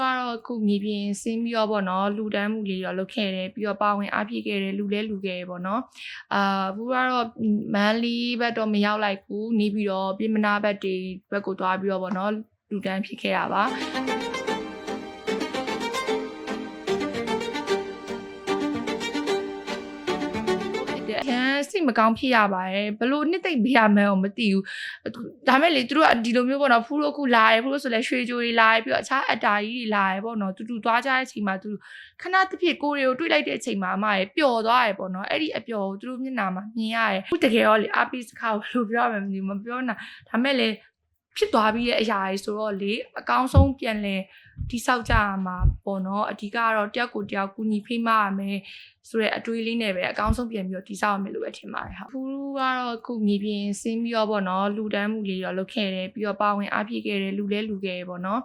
ကတော့အခုမြေပြင်ဆင်းပြီးတော့ဗောနော်လူတန်းမှုလေးတော့လုပ်ခဲ့တယ်ပြီးတော့ပါဝင်အားဖြည့်ခဲ့တယ်လူလဲလူခဲ့တယ်ဗောနော်အာဘူးကတော့မန်လီဘက်တော့မရောက်လိုက်ဘူးနေပြီးတော့ပြင်မနာဘက်တွေဘက်ကိုသွားပြီးတော့ဗောနော်လူတန်းဖြစ်ခဲ့တာပါ ရန်စိတ်မကောင်းဖြစ်ရပါတယ်ဘလို့နှစ်သိမ့်ပြရမှန်းကိုမသိဘူးဒါမဲ့လေသူတို့ကဒီလိုမျိုးပေါ့နော်ဖူးတို့အခုလာတယ်ဖူးတို့ဆိုလဲရွှေကြိုတွေလာတယ်ပြီးတော့အခြားအတားကြီးတွေလာတယ်ပေါ့နော်တူတူသွားကြတဲ့အချိန်မှာသူခဏတစ်ဖြစ်ကိုတွေကိုတွေ့လိုက်တဲ့အချိန်မှာအမရပျော်သွားတယ်ပေါ့နော်အဲ့ဒီအပျော်ကိုသူတို့မျက်နှာမှာမြင်ရတယ်အခုတကယ်ရောလေအပီစကားကိုဘယ်လိုပြောရမလဲမသိဘူးမပြောနိုင်ဒါမဲ့လေ ဖြစ်သွားပြီးတဲ့အရာတွေဆိုတော့လေအကောင်းဆုံးပြန်လဲတိဆောက်ကြရမှာပေါ့နော်အဓိကကတော့တယောက်ကိုတယောက်ကူညီဖိမရမယ်ဆိုတဲ့အတွေးလေးနဲ့ပဲအကောင်းဆုံးပြန်ပြီးတော့တိဆောက်ရမယ်လို့ပဲထင်ပါတယ်ဟုတ်ဖူးကတော့အခုမြေပြင်ဆင်းပြီးတော့ပေါ့နော်လူတန်းမှုလေးတော့လုပ်ခဲ့တယ်ပြီးတော့ပါဝင်အားဖြည့်ခဲ့တယ်လူလဲလူခဲ့တယ်ပေါ့နော်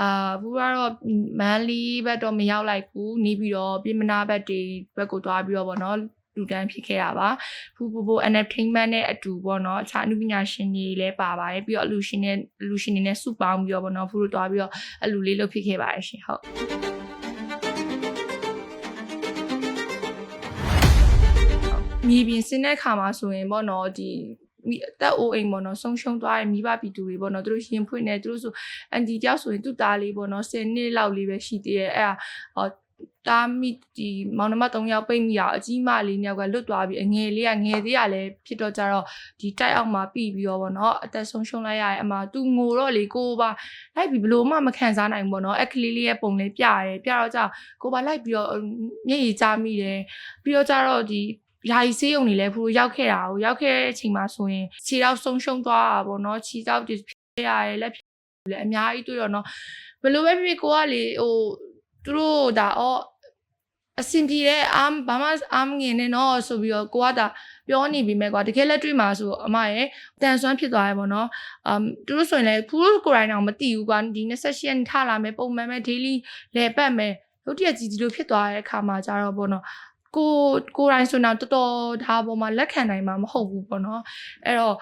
အာဖူးကတော့မန်လီဘက်တော့မရောက်လိုက်ဘူးနေပြီးတော့ပြင်မနာဘက်တွေဘက်ကိုသွားပြီးတော့ပေါ့နော် လူတန်းဖြစ်ခဲ့တာပါဖူဖူဖူ entertainment နဲ့အတူပေါ့နော်အခြားအနုပညာရှင်တွေလည်းပါပါတယ်ပြီးတော့အလူရှင်နဲ့အလူရှင်တွေနဲ့စုပေါင်းပြီးတော့ပေါ့နော်ဖူတို့သွားပြီးတော့အလူလေးလုပ်ဖြစ်ခဲ့ပါတယ်ရှင်ဟုတ်မြေပြင်စင်းတဲ့ခါမှာဆိုရင်ပေါ့နော်ဒီမိအသက်အိုးအိမ်ပေါ့နော်ဆုံးရှုံးသွားတဲ့မိဘပြည်သူတွေပေါ့နော်သူတို့ရင်ဖွင့်နေသူတို့ဆိုအန်တီတယောက်ဆိုရင်သူ့သားလေးပေါ့နော်10နှစ်လောက်လေးပဲရှိသေးတယ်အဲ့ဒါဟော တာမိဒီမောင်နှမ3ယောက်ပိတ်မိရအောင်အကြီးမလေးနှစ်ယောက်ကလွတ်သွားပြီးအငယ်လေးကငယ်သေးရလဲဖြစ်တော့ကြတော့ဒီတိုက်အောက်မှာပြီပြီးတော့ဗောနော်အသက်ဆုံးရှုံးလိုက်ရရဲ့အမသူငိုတော့လေကိုပါလိုက်ပြီးဘလို့မှမခံစားနိုင်ဘူးဗောနော်အခလေးလေးရဲ့ပုံလေးပြရတယ်ပြတော့ကြကိုပါလိုက်ပြီးတော့မျက်ရည်ကျမိတယ်ပြီးတော့ကြတော့ဒီယာယီဆေးရုံနေလဲဖူရောက်ခဲ့တာကိုရောက်ခဲ့တဲ့အချိန်မှာဆိုရင်ခြေတော့ဆုံးရှုံးသွားတာဗောနော်ခြေတော့ဖြစ်ရတယ်လက်ဖြစ်လည်းအများကြီးတွေ့တော့နော်ဘလို့ပဲဖြစ်ဖြစ်ကိုကလေဟို သူတို့ဒါအော်အစင်ပြေတဲ့အာမ်ဘာမှအာမ်ငင်နေနော်ဆိုပြီးတော့ကိုကဒါပြောနေပြီမဲ့ကွာတကယ်လက်တွေ့မှာဆိုအမရဲ့တန်ဆွမ်းဖြစ်သွားရပေါ့နော်အမ်သူတို့ဆိုရင်လည်းဖူးကိုယ်တိုင်တော့မသိဘူးကွာဒီ28ရက်ထလာမယ်ပုံမှန်ပဲ daily လဲပတ်မယ်တို့တရက်ကြီးဒီလိုဖြစ်သွားတဲ့အခါမှာကြတော့ပေါ့နော်ကိုကိုယ်တိုင်ဆိုတော့တော်တော်ဒါပေါ်မှာလက်ခံနိုင်မှာမဟုတ်ဘူးပေါ့နော်အဲ့တော့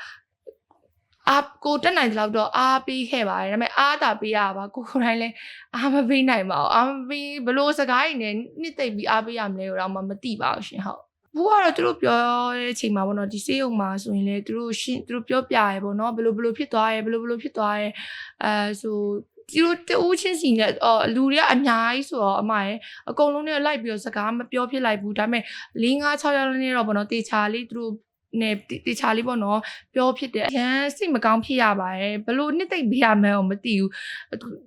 အားကိုတက်နိုင်တဲ့လောက်တော့အားပေးခဲ့ပါတယ်ဒါပေမဲ့အားတာပေးရပါကိုကိုယ်တိုင်လည်းအားမပေးနိုင်ပါဘူးအားမပေးဘလို့စကားရည်နဲ့နှစ်သိမ့်ပြီးအားပေးရမလဲတော့မှမသိပါဘူးရှင်ဟုတ်ဘူးကတော့သူတို့ပြောတဲ့အချိန်မှာပေါ့နော်ဒီစေးရုံမှာဆိုရင်လေသူတို့ရှင်းသူတို့ပြောပြရဲပေါ့နော်ဘလို့ဘလို့ဖြစ်သွားရဲဘလို့ဘလို့ဖြစ်သွားရဲအဲဆိုဒီလိုတူးချင်းစီနဲ့အော်လူတွေကအများကြီးဆိုတော့အမရဲ့အကုန်လုံးနဲ့လိုက်ပြီးတော့စကားမပြောဖြစ်လိုက်ဘူးဒါပေမဲ့၄၅6ရက်နဲ့တော့ပေါ့နော်တေချာလေးသူတို့ နဲ့တေချာလေးပေါ့နော်ပြောဖြစ်တယ်အရန်စိတ်မကောင်းဖြစ်ရပါတယ်ဘလို့နှစ်သိမ့်ပြရမှန်းကိုမသိဘူး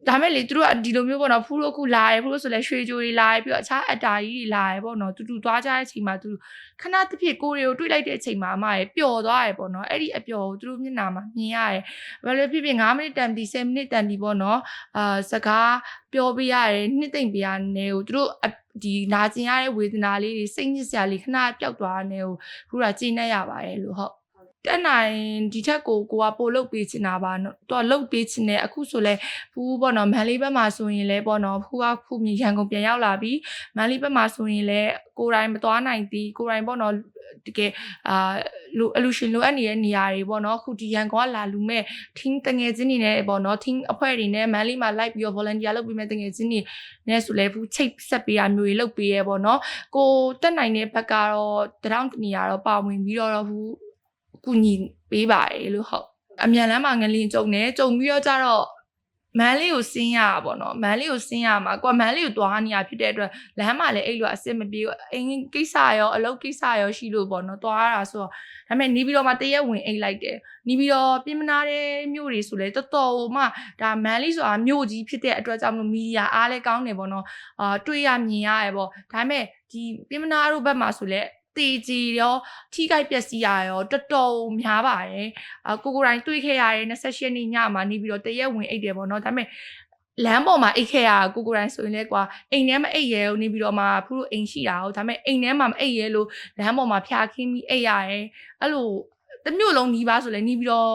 ဒါမဲ့လေသူတို့ကဒီလိုမျိုးပေါ့နော်ဖူးတို့အခုလာတယ်ဖူးတို့ဆိုလဲရွှေကြိုတွေလာတယ်ပြီးတော့အခြားအတားကြီးတွေလာတယ်ပေါ့နော်တူတူသွားကြတဲ့အချိန်မှာသူခဏတစ်ဖြစ်ကိုတွေကိုတွေ့လိုက်တဲ့အချိန်မှာအမရပျော်သွားတယ်ပေါ့နော်အဲ့ဒီအပျော်ကိုသူတို့မျက်နှာမှာမြင်ရတယ်ဘယ်လိုဖြစ်ဖြစ်9မိနစ်တန်ဒီ10မိနစ်တန်ဒီပေါ့နော်အာစကားပြောပြရတယ်နှစ်သိမ့်ပြရနေကိုသူတို့ ဒီနာကျင်ရတဲ့ဝေဒနာလေးတွေစိတ်ညစ်စရာလေးခဏပျောက်သွားတဲ့ကိုခုကကျင်းနေရပါတယ်လို့ဟုတ် တက်နိုင်ဒီထက်ကိုကိုကပို့လုတ်ပေးချင်တာပါနော်တော့လုတ်ပေးချင်တယ်အခုဆိုလဲဖူးပေါ့နော်မန်လေးဘက်မှာဆိုရင်လဲပေါ့နော်ဖူးကခုမြေရန်ကုန်ပြန်ရောက်လာပြီမန်လေးဘက်မှာဆိုရင်လဲကိုယ်တိုင်မသွားနိုင်သေးကိုယ်တိုင်ပေါ့နော်တကယ်အာလူအလူရှင်လိုအပ်နေတဲ့နေရာတွေပေါ့နော်အခုဒီရန်ကုန်ကလာလူမဲ့ team တငယ်ချင်းတွေနဲ့ပေါ့နော် team အဖွဲ့တွေနဲ့မန်လေးမှာ live ပြီးတော့ volunteer လုပ်ပြီးမဲ့တငယ်ချင်းတွေနဲ့ဆိုလဲဘူးချိတ်ဆက်ပေးရမျိုးတွေလုပ်ပေးရဲပေါ့နော်ကိုတက်နိုင်တဲ့ဘက်ကတော့တရောင်းနေရာတော့ပါဝင်ပြီးတော့ဘူး ကူညီပေးပါတယ်လို့ဟုတ်အမြန်လမ်းမှာငလင်ကြုံနေကြုံပြီးတော့ကြတော့မန်လေးကိုဆင်းရတာပေါ့နော်မန်လေးကိုဆင်းရမှာကိုကမန်လေးကိုသွားနေရဖြစ်တဲ့အတွက်လမ်းမှာလည်းအဲ့လိုအစ်စ်မပြေဘူးအင်းကိစ္စရောအလုပ်ကိစ္စရောရှိလို့ပေါ့နော်သွားရတာဆိုတော့ဒါပေမဲ့နေပြီးတော့မှတရက်ဝင်အိတ်လိုက်တယ်နေပြီးတော့ပြင်မနာတဲ့မြို့တွေဆိုလဲတော်တော်မှဒါမန်လေးဆိုတာမြို့ကြီးဖြစ်တဲ့အတွက်ကြောင့်မလို့မီဒီယာအားလည်းကောင်းတယ်ပေါ့နော်အာတွေ့ရမြင်ရရပေါ့ဒါပေမဲ့ဒီပြင်မနာတို့ဘက်မှာဆိုလဲ တေကြီးရောထိခိုက်ပျက်စီးရရောတော်တော်များပါတယ်အကိုကိုတိုင်းတွေးခဲ့ရတယ်28ရက်နေ့ညမှာနေပြီးတော့တရက်ဝင်အိတ်တယ်ပေါ့နော်ဒါပေမဲ့လမ်းပေါ်မှာအိတ်ခဲ့ရကိုကိုတိုင်းဆိုရင်လည်းကွာအိမ်ထဲမှာအိတ်ရဲကိုနေပြီးတော့မှဖူးတို့အိမ်ရှိတာဟုတ်ဒါပေမဲ့အိမ်ထဲမှာမအိတ်ရဲလို့လမ်းပေါ်မှာဖျားခင်းပြီးအိတ်ရတယ်အဲ့လို တမျိုးလုံးနီးပါဆိုလဲနီးပြီးတော့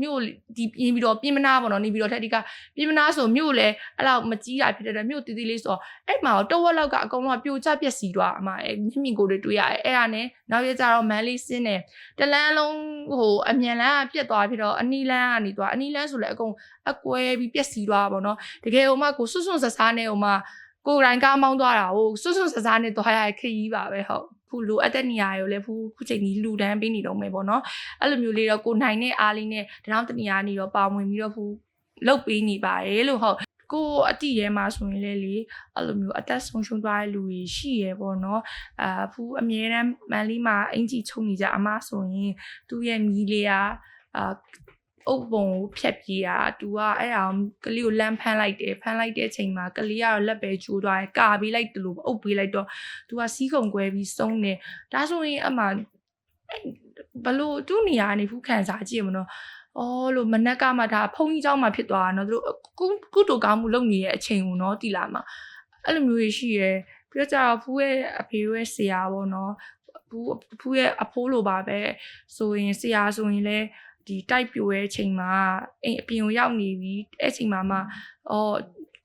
မြို့ဒီပြင်းပြီးတော့ပြင်းမနာပေါ့နော်နီးပြီးတော့ထက်ဒီကပြင်းမနာဆိုမြို့လဲအဲ့လောက်မကြီးတာဖြစ်တဲ့အတွက်မြို့တီးတီးလေးဆိုတော့အဲ့မှာတော့တဝက်လောက်ကအကုန်လုံးကပြိုကျပျက်စီးသွားအမအဲ့မြင့်မြင့်ကိုတွေတွေ့ရတယ်အဲ့ဒါနဲ့နောက်ရကြတော့မန်လေးစင်းတယ်တလန်းလုံးဟိုအမြန်လန်းကပြက်သွားပြီးတော့အနီလန်းကနေသွားအနီလန်းဆိုလဲအကုန်အကွဲပြီးပျက်စီးသွားတာပေါ့နော်တကယ်ဟိုမှကိုစွတ်စွတ်ဆဆားနဲ့ဟိုမှကိုယ်တိုင်ကားမောင်းသွားတာဟိုစွတ်စွတ်ဆဆားနဲ့သွားရတဲ့ခရီးပါပဲဟုတ် ခုလိုအပ်တဲ့နေရာရောလဲဖူးခုချိန်ကြီးလူတန်းပေးနေတော့မယ်ပေါ့နော်အဲ့လိုမျိုးလေးတော့ကိုနိုင်တဲ့အားလေးနဲ့တနောင်းတနေရာနေတော့ပါဝင်ပြီးတော့ဖူလုတ်ပေးနေပါတယ်လို့ဟုတ်ကိုအတိရဲမှာဆိုရင်လေလေအဲ့လိုမျိုးအသက်ဆုံးရှုံးသွားတဲ့လူတွေရှိရဲပေါ့နော်အာဖူအမြဲတမ်းမန်လေးမှာအင်ကြီးချုံနေကြအမဆိုရင်သူ့ရဲ့မီးလေးကအာ အုပ်ပုံကိုဖြတ်ပြေးတာသူကအဲ့ဒါကလေးကိုလမ်းဖမ်းလိုက်တယ်ဖမ်းလိုက်တဲ့အချိန်မှာကလေးကတော့လက်ပဲချိုးသွားတယ်ကာပေးလိုက်တယ်လို့အုပ်ပေးလိုက်တော့သူကစီးကုံကွဲပြီးဆုံးတယ်ဒါဆိုရင်အမှဘလို့သူ့နေရာကနေဖူးခံစားကြည့်ရမလို့ အော်လို့မနက်ကမှဒါဖုန်းကြီးเจ้าမှာဖြစ်သွားတာเนาะသူတို့ကုကုတူကောင်းမှုလုပ်နေတဲ့အချိန်ကိုเนาะတီလာမှာအဲ့လိုမျိုးတွေရှိရယ်ပြီးတော့ကျတော့ဖူးရဲ့အဖေရဲ့ဆရာပေါ့เนาะဖူးဖူးရဲ့အဖိုးလိုပါပဲဆိုရင်ဆရာဆိုရင်လည်း ဒီတိုက်ပြိုရဲ့အချိန်မှာအိမ်အပြင်ကိုရောက်နေပြီအဲ့အချိန်မှာမှအော်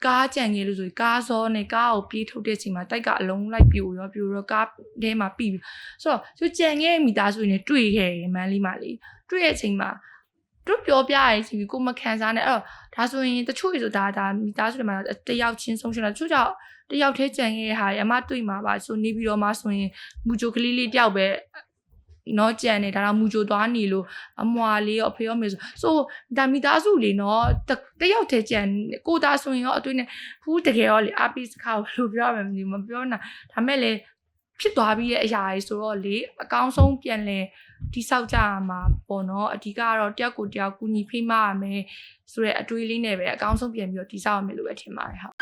ကားကြံငယ်လို့ဆိုရင်ကားစောနဲ့ကားကိုပြေးထုတ်တဲ့အချိန်မှာတိုက်ကအလုံးလိုက်ပြိုရောပြိုရောကားထဲမှာပြီးပြီဆိုတော့သူကြံငယ်မိသားစုတွေနဲ့တွေ့ခဲ့ရမန်းလေးမလေးတွေ့ရဲ့အချိန်မှာသူတို့ပြောပြရဲစီကိုမခံစားနဲ့အဲ့တော့ဒါဆိုရင်တချို့ဆိုဒါဒါမိသားစုတွေမှာတယောက်ချင်းဆုံးရှုံးတာတချို့ကြောင့်တယောက်တည်းကြံခဲ့တဲ့ဟာတွေအမတွေ့မှာပါဆိုနေပြီးတော့မှဆိုရင်မူဂျိုကလေးလေးတယောက်ပဲ နော်ကြံနေဒါတော့မူဂျိုသွားနေလို့အမွာလေးရောအဖေရောမေဆိုဆိုဒါမိသားစုလေးနော်တယောက်တည်းကြံကိုသားဆိုရင်ရောအတွေ့နဲ့ဖူးတကယ်ရောလေအပိစကားဘယ်လိုပြောရမလဲမပြောနိုင်ဒါမဲ့လေဖြစ်သွားပြီးတဲ့အရာတွေဆိုတော့လေအကောင်းဆုံးပြန်လဲတိဆောက်ကြရမှာပေါ့နော်အဓိကကတော့တယောက်ကိုတယောက်ကူညီဖိမရမယ်ဆိုတဲ့အတွေးလေးနဲ့ပဲအကောင်းဆုံးပြန်ပြီးတော့တိဆောက်ရမယ်လို့ပဲထင်ပါတယ်ဟုတ်